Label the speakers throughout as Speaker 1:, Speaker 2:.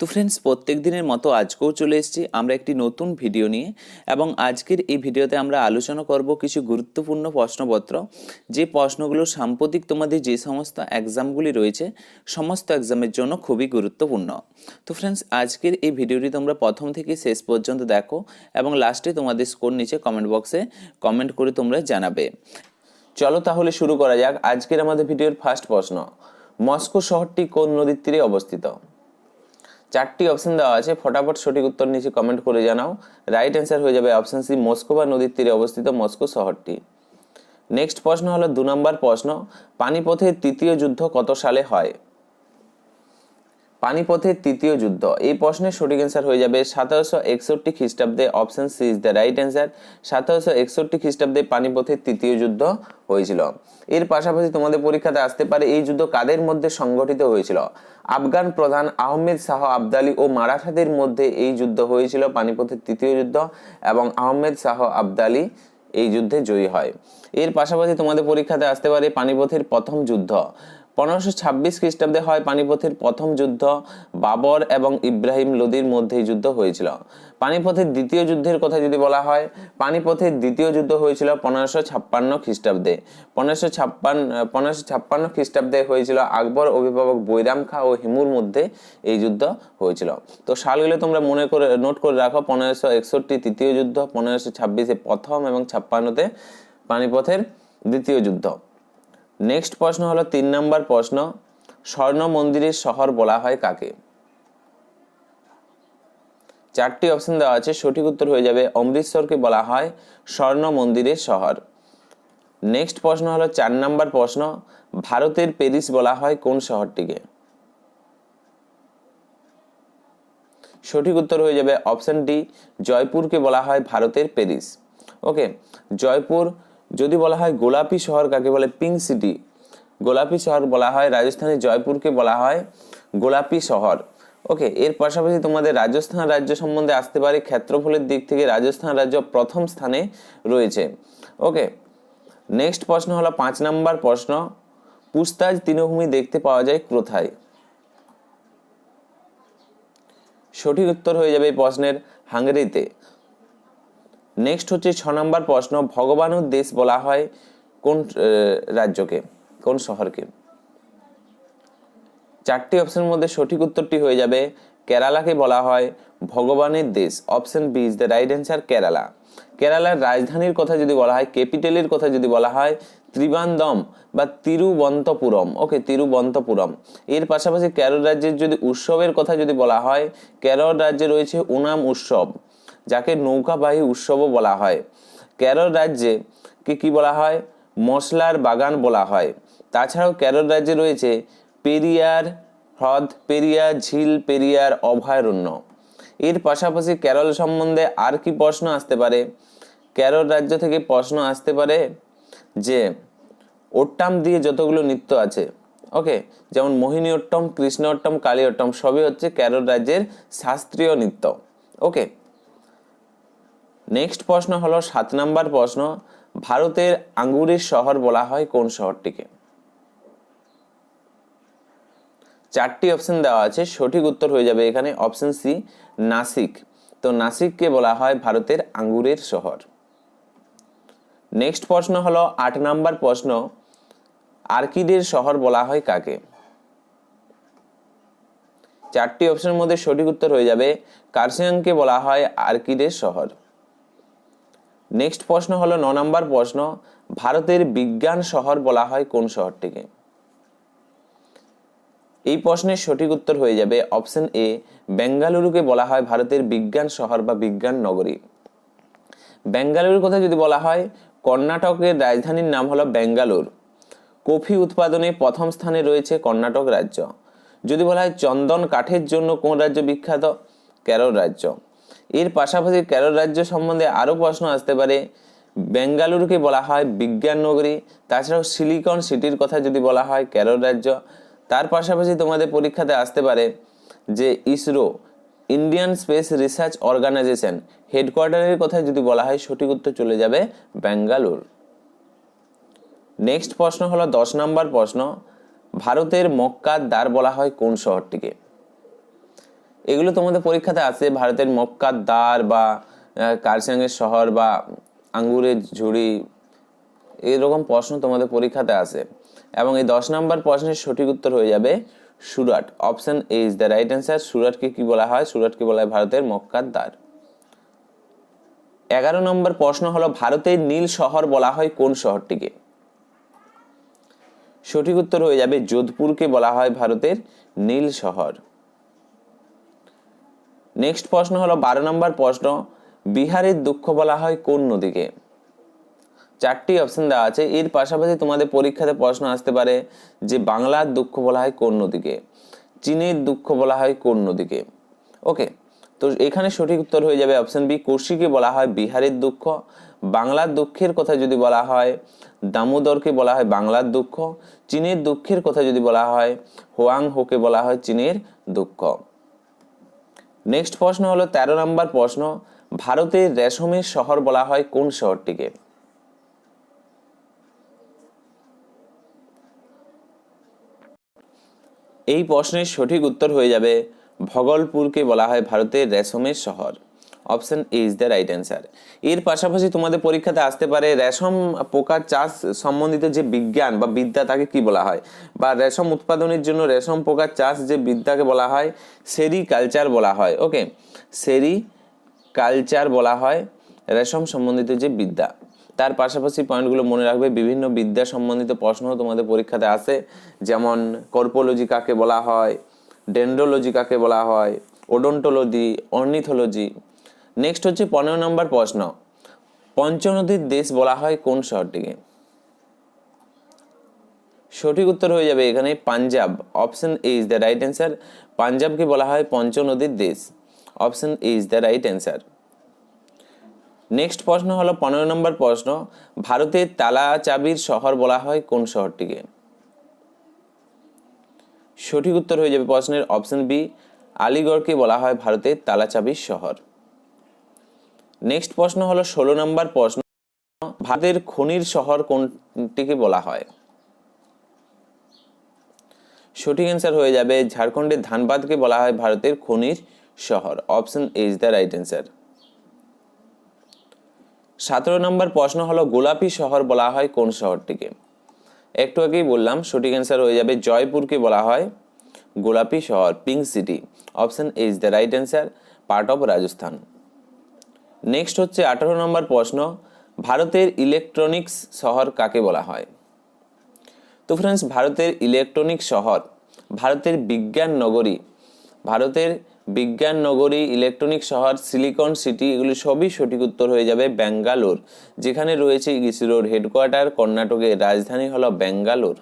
Speaker 1: তো ফ্রেন্ডস প্রত্যেক দিনের মতো আজকেও চলে এসেছি আমরা একটি নতুন ভিডিও নিয়ে এবং আজকের এই ভিডিওতে আমরা আলোচনা করব কিছু গুরুত্বপূর্ণ প্রশ্নপত্র। যে প্রশ্নগুলো সাম্প্রতিক তোমাদের যে সমস্ত এক্সামগুলি রয়েছে, সমস্ত এক্সামের জন্য খুবই গুরুত্বপূর্ণ। তো ফ্রেন্ডস আজকের এই ভিডিওটি তোমরা প্রথম থেকে শেষ পর্যন্ত দেখো এবং লাস্টে তোমাদের স্কোর নিচে কমেন্ট বক্সে কমেন্ট করে তোমরা জানাবে। চলো তাহলে শুরু করা যাক আজকের আমাদের ভিডিওর ফার্স্ট প্রশ্ন। মস্কো শহরটি কোন নদীর তীরে অবস্থিত? চারটি অপশন দেওয়া আছে। ফটাফট সঠিক উত্তর নিচে কমেন্ট করে জানাও। রাইট অ্যান্সার হয়ে যাবে অপশন সি মস্কোবা নদীর তীরে অবস্থিত মস্কো শহরটি। নেক্সট প্রশ্ন হলো, দু নম্বর প্রশ্ন। পানিপথের তৃতীয় যুদ্ধ কত সালে হয়? পানিপথের তৃতীয় যুদ্ধ। এই প্রশ্নের সঠিক অ্যান্সার হয়ে যাবে সতেরোশো একষট্টি খ্রিস্টাব্দে option C is the right answer সতেরোশো একষট্টি খ্রিস্টাব্দে পানিপথের তৃতীয় যুদ্ধ হয়েছিল। এর পাশাপাশি তোমাদের পরীক্ষাতে আসতে পারে এই যুদ্ধ কাদের মধ্যে সংগঠিত হয়েছিল? আফগান প্রধান আহমেদ শাহ আবদালি ও মারাঠাদের মধ্যে এই যুদ্ধ হয়েছিল, পানিপথের তৃতীয় যুদ্ধ, এবং আহমেদ শাহ আবদালি এই যুদ্ধে জয়ী হয়। এর পাশাপাশি তোমাদের পরীক্ষাতে আসতে পারে পানিপথের প্রথম যুদ্ধ। পনেরোশো ছাব্বিশ খ্রিস্টাব্দে হয় পানিপথের প্রথম যুদ্ধ বাবর এবং ইব্রাহিম লোদির মধ্যে যুদ্ধ হয়েছিল। পানিপথের দ্বিতীয় যুদ্ধের কথা যদি বলা হয়, পানিপথের দ্বিতীয় যুদ্ধ হয়েছিল পনেরোশো ছাপ্পান্ন খ্রিস্টাব্দে। পনেরোশো ছাপ্পান্ন পনেরোশো ছাপ্পান্ন খ্রিস্টাব্দে হয়েছিল আকবর অভিভাবক বৈরাম খা ও হিমুর মধ্যে এই যুদ্ধ হয়েছিল। তো সালগুলো তোমরা মনে করে, নোট করে রাখো, পনেরোশো একষট্টি তৃতীয় যুদ্ধ, পনেরোশো ছাব্বিশে প্রথম এবং ছাপ্পান্নতে পানিপথের দ্বিতীয় যুদ্ধ। নেক্সট প্রশ্ন হলো তিন নম্বর প্রশ্ন, স্বর্ণ মন্দিরের শহর বলা হয় কাকে? চারটি অপশন দেওয়া আছে, সঠিক উত্তর হয়ে যাবে অমৃতসরকে বলা হয় স্বর্ণ মন্দিরের শহর। নেক্সট প্রশ্ন হলো চার নম্বর প্রশ্ন, ভারতের প্যারিস বলা হয় কোন শহরটিকে? সঠিক উত্তর হয়ে যাবে অপশন ডি জয়পুরকে বলা হয় ভারতের প্যারিস। ওকে জয়পুর যদি বলা হয় গোলাপি শহর কাকে বলে? Pink city. গোলাপি শহর বলা হয় রাজস্থানের জয়পুরকে বলা হয় গোলাপি শহর। ওকে এর পাশাপাশি তোমাদের রাজস্থান রাজ্য সম্বন্ধে আসতে পারে ক্ষেত্রফলের দিক থেকে রাজস্থান রাজ্য প্রথম স্থানে রয়েছে। ওকে নেক্সট প্রশ্ন হলো পাঁচ নাম্বার প্রশ্ন। পুস্তাজ তৃণভূমি দেখতে পাওয়া যায় কোথায়? সঠিক উত্তর হয়ে যাবে এই প্রশ্নের হাঙ্গেরিতে। নেক্সট হচ্ছে ছ নম্বর প্রশ্ন ভগবানুর দেশ বলা হয় কোন রাজ্যকে, কোন শহরকে? চারটি অপশনের মধ্যে সঠিক উত্তরটি হয়ে যাবে, কেরালাকে বলা হয় ভগবানের দেশ। Option B is the right answer Kerala. কেরালার রাজধানীর কথা যদি বলা হয়, ক্যাপিটালের কথা যদি বলা হয়, ত্রিবান্দম বা তিরুবন্তপুরম। ওকে তিরুবন্তপুরম। এর পাশাপাশি কেরল রাজ্যের যদি উৎসবের কথা যদি বলা হয়, কেরল রাজ্যে রয়েছে উনাম উৎসব। যাকে নৌকাবাহী উৎসবও বলা হয়। কেরল রাজ্যে কি কি বলা হয়? মশলার বাগান বলা হয়। তাছাড়াও কেরল রাজ্যে রয়েছে পেরিয়ার হ্রদ, পেরিয়ার ঝিল, পেরিয়ার অভয়ারণ্য। এর পাশাপাশি কেরল সম্বন্ধে আর কি প্রশ্ন আসতে পারে? কেরল রাজ্য থেকে প্রশ্ন আসতে পারে যে, ওট্টাম দিয়ে যতগুলো নৃত্য আছে, ওকে, যেমন মোহিনী অট্টম কৃষ্ণ অট্টম কালী অট্টম সবই হচ্ছে কেরল রাজ্যের শাস্ত্রীয় নৃত্য, ওকে। নেক্সট প্রশ্ন হলো সাত নাম্বার প্রশ্ন, ভারতের আঙ্গুরের শহর বলা হয় কোন শহরটিকে? চারটি অপশন দেওয়া আছে, সঠিক উত্তর হয়ে যাবে এখানে অপশন সি নাসিক। তো নাসিককে বলা হয় ভারতের আঙ্গুরের শহর। নেক্সট প্রশ্ন হলো আট নাম্বার প্রশ্ন, আর্কিডের শহর বলা হয় কাকে? চারটি অপশনের মধ্যে সঠিক উত্তর হয়ে যাবে কার্সিয়াংকে বলা হয় আর্কিডের শহর। নেক্সট প্রশ্ন হলো ন নম্বর প্রশ্ন, ভারতের বিজ্ঞান শহর বলা হয় কোন শহরটিকে? এই প্রশ্নের সঠিক উত্তর হয়ে যাবে অপশন এ বেঙ্গালুরুকে বলা হয় ভারতের বিজ্ঞান শহর বা বিজ্ঞান নগরী। বেঙ্গালুরুর কথা যদি বলা হয়, কর্ণাটকের রাজধানীর নাম হলো বেঙ্গালুর। কফি উৎপাদনে প্রথম স্থানে রয়েছে কর্ণাটক রাজ্য। যদি বলা হয় চন্দন কাঠের জন্য কোন রাজ্য বিখ্যাত? কেরল রাজ্য। এর পাশাপাশি কেরল রাজ্য সম্বন্ধে আরও প্রশ্ন আসতে পারে। বেঙ্গালুরুকে বলা হয় বিজ্ঞান নগরী, তাছাড়াও সিলিকন সিটির কথা যদি বলা হয় কেরল রাজ্য। তার পাশাপাশি তোমাদের পরীক্ষাতে আসতে পারে যে ISRO, Indian space research organisation হেডকোয়ার্টারের কথা যদি বলা হয়, সঠিক উত্তর চলে যাবে বেঙ্গালুর। নেক্সট প্রশ্ন হলো দশ নম্বর প্রশ্ন। ভারতের মক্কার দ্বার বলা হয় কোন শহরটিকে? এগুলো তোমাদের পরীক্ষাতে আছে, ভারতের মক্কার দ্বার বা কারসাংয়ের শহর বা, আঙ্গুরের ঝুড়ি, এরকম প্রশ্ন তোমাদের পরীক্ষাতে আসে এবং এই দশ নম্বর প্রশ্নের সঠিক উত্তর হয়ে যাবে Surat. Option A is the right answer সুরাটকে কি বলা হয়? সুরাটকে বলা হয় ভারতের মক্কার দ্বার এগারো নম্বর প্রশ্ন হলো, ভারতের নীল শহর বলা হয় কোন শহরটিকে? সঠিক উত্তর হয়ে যাবে, যোধপুরকে বলা হয় ভারতের নীল শহর। নেক্সট প্রশ্ন হলো বারো নম্বর প্রশ্ন, বিহারের দুঃখ বলা হয় কোন নদীকে? চারটি অপশন দেওয়া আছে। এর পাশাপাশি তোমাদের পরীক্ষাতে প্রশ্ন আসতে পারে যে বাংলার দুঃখ বলা হয় কোন নদীকে? চীনের দুঃখ বলা হয় কোন নদীকে? ওকে তো এখানে সঠিক উত্তর হয়ে যাবে অপশন বি কোশিকে বলা হয় বিহারের দুঃখ, বাংলার দুঃখের কথা যদি বলা হয়, দামোদরকে বলা হয় বাংলার দুঃখ, চীনের দুঃখের কথা যদি বলা হয় হোয়াং হোকে বলা হয় চীনের দুঃখ। নেক্সট প্রশ্ন হলো তেরো নম্বর প্রশ্ন, ভারতের রেশমের শহর বলা হয় কোন শহরটিকে? এই প্রশ্নের সঠিক উত্তর হয়ে যাবে, ভগলপুরকে বলা হয় ভারতের রেশমের শহর। Option A is the right answer এর পাশাপাশি তোমাদের পরীক্ষাতে আসতে পারে রেশম পোকার চাষ সম্বন্ধিত যে বিজ্ঞান বা বিদ্যা তাকে কি বলা হয়? বা রেশম উৎপাদনের জন্য রেশম পোকার চাষ যে বিদ্যাকে বলা হয় সেরি কালচার বলা হয় ওকে সেরি কালচার বলা হয় রেশম সম্বন্ধিত যে বিদ্যা। তার পাশাপাশি পয়েন্টগুলো মনে রাখবে, বিভিন্ন বিদ্যা সম্বন্ধিত প্রশ্ন তোমাদের পরীক্ষাতে আসে, যেমন কর্পোলজি কাকে বলা হয় ডেন্ড্রোলজি কাকে বলা হয় ওডন্টোলজি অর্নিথোলজি নেক্সট হচ্ছে পনেরো নম্বর প্রশ্ন। পঞ্চনদীর দেশ বলা হয় কোন শহরটিকে? সঠিক উত্তর হয়ে যাবে এখানে Punjab. Option A is the right answer পাঞ্জাবকে বলা হয় পঞ্চনদীর দেশ। Option A is the right answer next প্রশ্ন হলো পনেরো নম্বর প্রশ্ন। ভারতের তালা চাবির শহর বলা হয় কোন শহরটিকে? সঠিক উত্তর হয়ে যাবে প্রশ্নের অপশন বি। আলিগড়কে বলা হয় ভারতের তালা চাবির শহর। নেক্সট প্রশ্ন হলো ষোলো নম্বর প্রশ্ন, ভারতের খনির শহর কোনটিকে বলা হয়? সঠিক অ্যান্সার হয়ে যাবে, ঝাড়খণ্ডের ধানবাদকে বলা হয় ভারতের খনির শহর। Option is the right answer সতেরো নম্বর প্রশ্ন হলো গোলাপি শহর বলা হয় কোন শহরটিকে? একটু আগেই বললাম, সঠিক অ্যান্সার হয়ে যাবে জয়পুরকে বলা হয় গোলাপি শহর, pink city. Option is the right answer part of Rajasthan next হচ্ছে আঠারো নম্বর প্রশ্ন, ভারতের ইলেকট্রনিক্স শহর কাকে বলা হয়? তো ফ্রেন্ডস ভারতের ইলেকট্রনিক শহর, ভারতের বিজ্ঞান নগরী, ভারতের বিজ্ঞান নগরী ইলেকট্রনিক শহর সিলিকন সিটি এগুলি সবই সঠিক উত্তর হয়ে যাবে ব্যাঙ্গালোর, যেখানে রয়েছে ইসরোর হেডকোয়ার্টার কর্ণাটকের রাজধানী হলো ব্যাঙ্গালোর।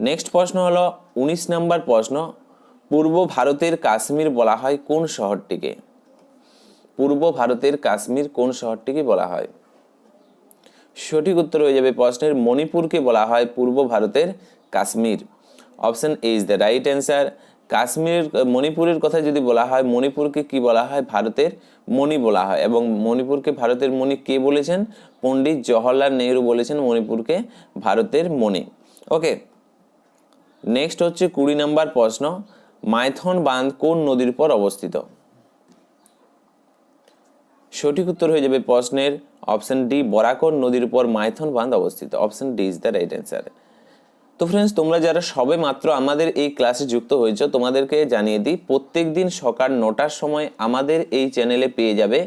Speaker 1: নেক্সট প্রশ্ন হলো, উনিশ নম্বর প্রশ্ন, পূর্ব ভারতের কাশ্মীর বলা হয় কোন শহরটিকে? পূর্ব ভারতের কাশ্মীর কোন শহরটিকে বলা হয়? সঠিক উত্তর হয়ে যাবে প্রশ্নের মণিপুরকে বলা হয় পূর্ব ভারতের Kashmir. Option A is the right answer Kashmir, মণিপুরের কথা যদি বলা হয়, মণিপুরকে কি বলা হয়? ভারতের মণি বলা হয়। এবং মণিপুরকে ভারতের মণি কে বলেছেন? পণ্ডিত জওহরলাল নেহরু বলেছেন মণিপুরকে ভারতের মণি। ওকে, নেক্সট হচ্ছে কুড়ি নম্বর প্রশ্ন। মাইথন বাঁধ কোন নদীর উপর অবস্থিত? সঠিক উত্তর হয়ে যাবে প্রশ্নের অপশন ডি, বরাকর নদীর উপর মাইথন বাঁধ অবস্থিত। Option D is the right answer. তো ফ্রেন্ডস তোমরা যারা সবে মাত্র আমাদের এই ক্লাসে যুক্ত হয়েছো, তোমাদেরকে জানিয়ে দিই প্রত্যেক দিন সকাল নটার সময় আমাদের এই চ্যানেলে পেয়ে যাবে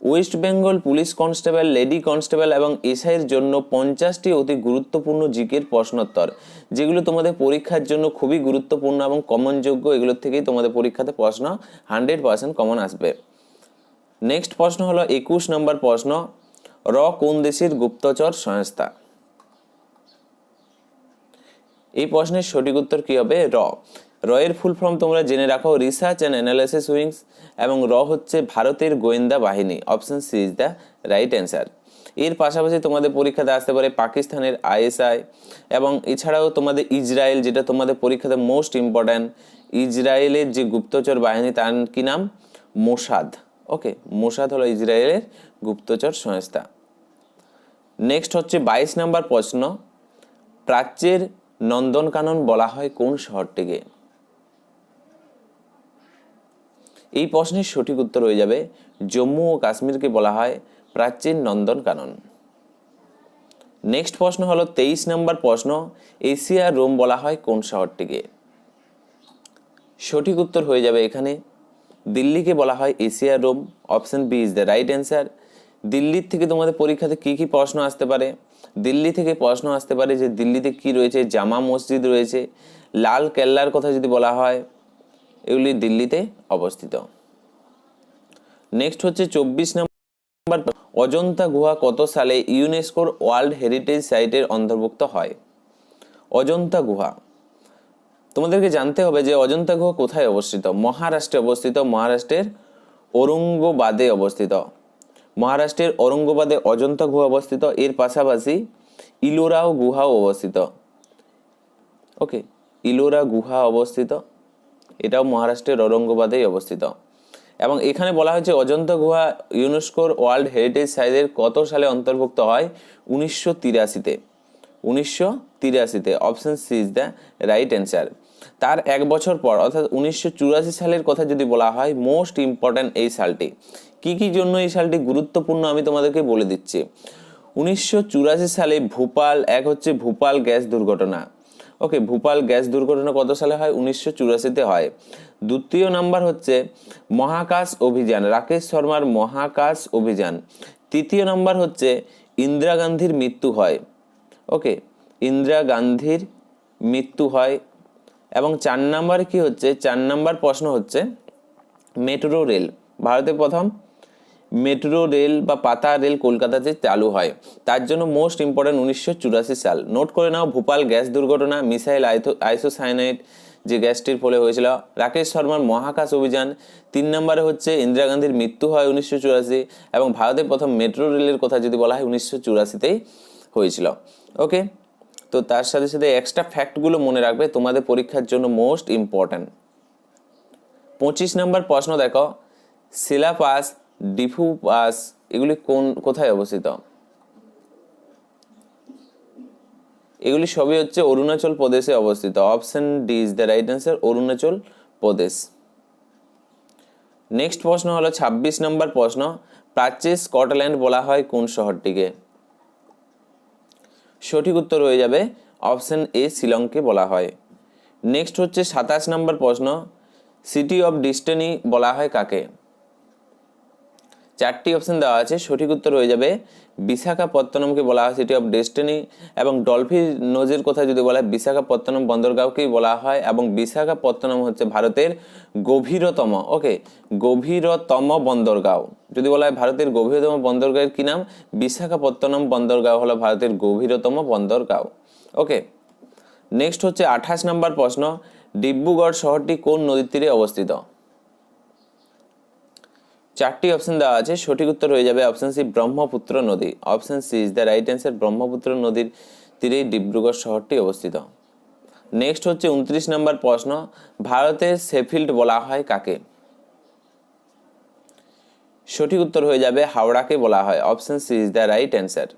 Speaker 1: West Bengal police constable lady constable এবং এসআইয়ের জন্য পঞ্চাশটি অতি গুরুত্বপূর্ণ জিকের প্রশ্নোত্তর, যেগুলো তোমাদের পরীক্ষার জন্য খুবই গুরুত্বপূর্ণ এবং কমনযোগ্য এগুলোর থেকেই তোমাদের পরীক্ষাতে প্রশ্ন হান্ড্রেড পার্সেন্ট কমন আসবে। নেক্সট প্রশ্ন হলো একুশ নম্বর প্রশ্ন, র কোন দেশের গুপ্তচর সংস্থা? এই প্রশ্নের সঠিক উত্তর কি হবে? র। র এর ফুল ফর্ম তোমরা জেনে রাখো রিসার্চ অ্যান্ড অ্যানালাইসিস উইংস এবং র হচ্ছে ভারতের গোয়েন্দা বাহিনী। Option C is the right answer এর পাশাপাশি তোমাদের পরীক্ষাতে আসতে পারে পাকিস্তানের আইএসআই এবং এছাড়াও তোমাদের ইসরায়েল, যেটা তোমাদের পরীক্ষাতে মোস্ট ইম্পর্ট্যান্ট ইসরায়েলের যে গুপ্তচর বাহিনী, তার কি নাম? মোসাদ। ওকে মোসাদ হলো ইসরায়েলের গুপ্তচর সংস্থা। নেক্সট হচ্ছে বাইশ নাম্বার প্রশ্ন, প্রাচ্যের নন্দনকানন বলা হয় কোন শহরটিকে? এই প্রশ্নের সঠিক উত্তর হয়ে যাবে, জম্মু ও কাশ্মীরকে বলা হয় প্রাচীন নন্দনকানন। নেক্সট প্রশ্ন হলো তেইশ নম্বর প্রশ্ন, এশিয়া রোম বলা হয় কোন শহরটিকে? সঠিক উত্তর হয়ে যাবে এখানে দিল্লিকে বলা হয় Asia Rome option B is the right answer দিল্লির থেকে তোমাদের পরীক্ষাতে কি কি প্রশ্ন আসতে পারে? দিল্লি থেকে প্রশ্ন আসতে পারে যে দিল্লিতে কি রয়েছে? জামা মসজিদ রয়েছে। লাল কেল্লার কথা যদি বলা হয়, এগুলি দিল্লিতে অবস্থিত। নেক্সট হচ্ছে চব্বিশ নম্বর অজন্তা গুহা কত সালে ইউনেস্কোর ওয়ার্ল্ড হেরিটেজ সাইটের অন্তর্ভুক্ত হয়? অজন্তা গুহা। তোমাদেরকে জানতে হবে যে অজন্তা গুহা কোথায় অবস্থিত? মহারাষ্ট্রে অবস্থিত, মহারাষ্ট্রের ঔরঙ্গবাদে অবস্থিত। মহারাষ্ট্রের ঔরঙ্গবাদে অজন্তা গুহা অবস্থিত, এর পাশাপাশি ইলোরাও গুহাও অবস্থিত। ওকে, ইলোরা গুহা অবস্থিত, এটাও মহারাষ্ট্রের ঔরঙ্গাবাদেই অবস্থিত। এবং এখানে বলা হয়েছে অজন্তা গুহা ইউনেস্কোর ওয়ার্ল্ড হেরিটেজ সাইটের কত সালে অন্তর্ভুক্ত হয়? উনিশশো তিরাশিতে। উনিশশো তিরাশিতে option C is the right answer তার এক বছর পর, অর্থাৎ উনিশশো চুরাশি সালের কথা যদি বলা হয় মোস্ট ইম্পর্ট্যান্ট এই সালটি। কি কি জন্য এই সালটি গুরুত্বপূর্ণ আমি তোমাদেরকে বলে দিচ্ছি। উনিশশো চুরাশি সালে ভোপাল এক হচ্ছে ভোপাল গ্যাস দুর্ঘটনা। ওকে, ভোপাল গ্যাস দুর্ঘটনা কত সালে হয়? উনিশশো চুরাশিতে হয়। দ্বিতীয় নাম্বার হচ্ছে মহাকাশ অভিযান, রাকেশ শর্মার মহাকাশ অভিযান। তৃতীয় নাম্বার হচ্ছে ইন্দিরা গান্ধীর মৃত্যু হয়। ওকে ইন্দিরা গান্ধীর মৃত্যু হয় এবং চার নাম্বার কি হচ্ছে? চার নাম্বার প্রশ্ন হচ্ছে, মেট্রো রেল, ভারতে প্রথম, মেট্রো রেল বা পাতা রেল কলকাতাতে চালু হয়। তার জন্য মোস্ট ইম্পর্টেন্ট উনিশশো চুরাশি সাল। নোট করে নাও, ভোপাল গ্যাস দুর্ঘটনা, মিসাইল আইসোসাইনাইড যে গ্যাসটির ফলে হয়েছিল, রাকেশ শর্মার মহাকাশ অভিযান। তিন নম্বরে হচ্ছে, ইন্দিরা গান্ধীর মৃত্যু হয় উনিশশো চুরাশি এবং ভারতের প্রথম মেট্রো রেলের কথা যদি বলা হয়, উনিশশো চুরাশিতেই হয়েছিল। ওকে তো তার সাথে সাথে এক্সট্রা ফ্যাক্টগুলো মনে রাখবে, তোমাদের পরীক্ষার জন্য মোস্ট ইম্পর্ট্যান্ট পঁচিশ নম্বর প্রশ্ন দেখো শিলা পাস ডিফু পাস এগুলি কোন, কোথায় অবস্থিত? এগুলি সবই হচ্ছে অরুণাচল প্রদেশে অবস্থিত। Option D is the right answer Arunachal Pradesh. Next প্রশ্ন হলো ছাব্বিশ নম্বর প্রশ্ন, প্রাচ্যে স্কটল্যান্ড বলা হয় কোন শহরটিকে? সঠিক উত্তর হয়ে যাবে অপশন এ, শিলংকে বলা হয়। নেক্সট হচ্ছে সাতাশ নম্বর প্রশ্ন, সিটি অফ ডিস্টেনি বলা হয় কাকে? চারটি অপশন দেওয়া আছে। সঠিক উত্তর হয়ে যাবে বিশাখাপত্তনমকে বলা হয় সিটি অফ ডেস্টিনি এবং ডলফি নোজের কথা যদি বলা হয়, বিশাখাপত্তনম বন্দরগাঁওকেই বলা হয় এবং বিশাখাপত্তনম হচ্ছে ভারতের গভীরতম ওকে গভীরতম বন্দরগাঁও। যদি বলা হয় ভারতের গভীরতম বন্দরগাঁওয়ের কি নাম? বিশাখাপত্তনম বন্দরগাঁও হলো ভারতের গভীরতম বন্দরগাঁও ওকে নেক্সট হচ্ছে আঠাশ নম্বর প্রশ্ন, ডিব্রুগড় শহরটি কোন নদীর তীরে অবস্থিত? চারটি অপশন দেওয়া আছে। সঠিক উত্তর হয়ে যাবে অপশন সি ব্রহ্মপুত্র নদী। Option C is the right answer Brahmaputra নদীর তীরে ডিব্রুগড় শহরটি অবস্থিত। নেক্সট হচ্ছে উনত্রিশ নম্বর প্রশ্ন, ভারতে শেফিল্ড বলা হয় কাকে? সঠিক উত্তর হয়ে যাবে হাওড়াকে বলা হয়। Option C is the right answer